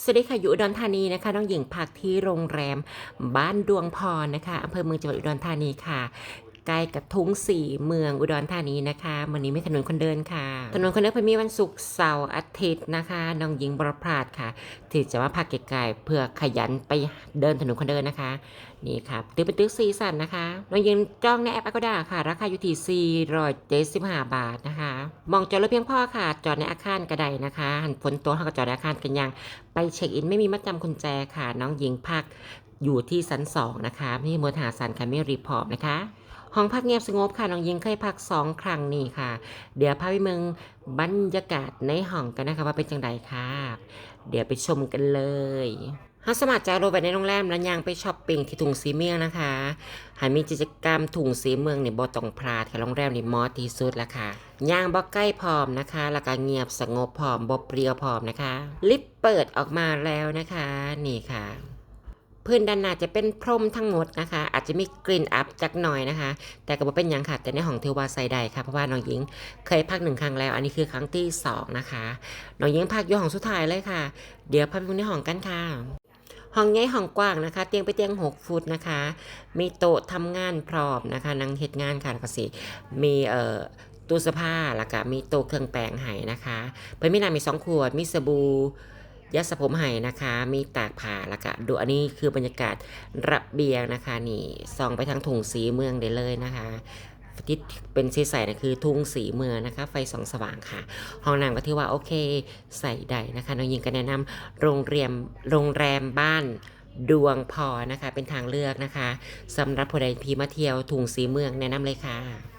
สวัสดีค่ะอยู่อุดรธานีนะคะน้องหญิงพักที่โรงแรมบ้านดวงพรนะคะอำเภอเมืองจังหวัดอุดรธานีค่ะ ใกล้กับทุ่งสี่เมืองอุดรธานีนะคะวันนี้ไม่ถนนคนเดินค่ะ ถนนคนเดินเพิ่งมีวันศุกร์เสาร์อาทิตย์นะคะ น้องหญิงบรพาดค่ะที่จะมาพักไกลๆเพื่อขยันไปเดินถนนคนเดินนะคะ นี่ครับตึกเป็นตึกซีสันนะคะ น้องหญิงจองในแอป Agoda ค่ะ ราคาอยู่ที่475บาทนะคะ มองจอดรถเพียงพอค่ะ จอดในอาคารก็ไดนะคะหันฝนตกเขาก็จอดในอาคารกันยัง ไปเช็คอินไม่มีมัดจำกุญแจค่ะ น้องหญิงพัก อยู่ที่ชั้นสองนะคะไม่มีมดหาสันค่ะไม่รีพอร์ตนะคะ ห้องพักเงียบสงบค่ะน้องหญิงเคยพักสองครั้งนี่ค่ะ เดี๋ยวพาไปเมืองบรรยากาศในห้องกันนะคะว่าเป็นจังไดค่ะ เดี๋ยวไปชมกันเลยห้าสมัครใจโรไปในโรงแรมแล้วยังไปช้อปปิ้งที่ถุงสีเมืองนะคะหามีกิจกรรมถุงสีเมืองเนี่ยบ่ต้องพลาดค่ะโรงแรมนี่มอสที่สุดละค่ะย่างบ่ใกล้พร้อมนะคะ แล้วก็เงียบสงบพร้อมบ่เปรียวพร้อมนะคะ ลิฟต์เปิดออกมาแล้วนะคะ นี่ค่ะ พื้นด้านหน้าจะเป็นพรมทั้งหมดนะคะ อาจจะมีกลิ่นอับจักหน่อยนะคะ แต่ก็บ่เป็นยังค่ะ แต่ในห้องเทวาใส่ได้ค่ะเพราะว่าน้องหญิงเคยพักหนึ่งครั้งแล้ว อันนี้คือครั้งที่สองนะคะน้องหญิงพักอยู่ห้องสุดท้ายเลยค่ะ เดี๋ยวพาไปดูในห้องกันค่ะห้องใหญ่ห้องกว้างนะคะ เตียงไปเตียง 6 ฟุตนะคะ มีโต๊ะทำงานพร้อมนะคะนั่งเฮ็ดงานค่ะก็สิมีเอ่อตู้เสื้อผ้าแล้วก็มีโต๊ะเครื่องแปรงให้นะคะเพิ่นมีน้ำมีสองขวดมีสบู่ ยาสระผมให้นะคะ มีตากผ้าแล้วก็ดูอันนี้คือบรรยากาศระเบียงนะคะ นี่ส่องไปทางถุงสีเมืองได้เลยนะคะที่เป็นสีใสนะคือทุ่งสีเมืองนะคะ ไฟส่องสว่างค่ะ ห้องน้ำก็ถือว่าโอเคใส่ได้นะคะน้องยิงก็แนะนำโรงเรียนโรงแรมบ้านดวงพอนะคะ เป็นทางเลือกนะคะสำหรับผู้ใดพีมาเที่ยวถุงสีเมืองแนะนำเลยค่ะ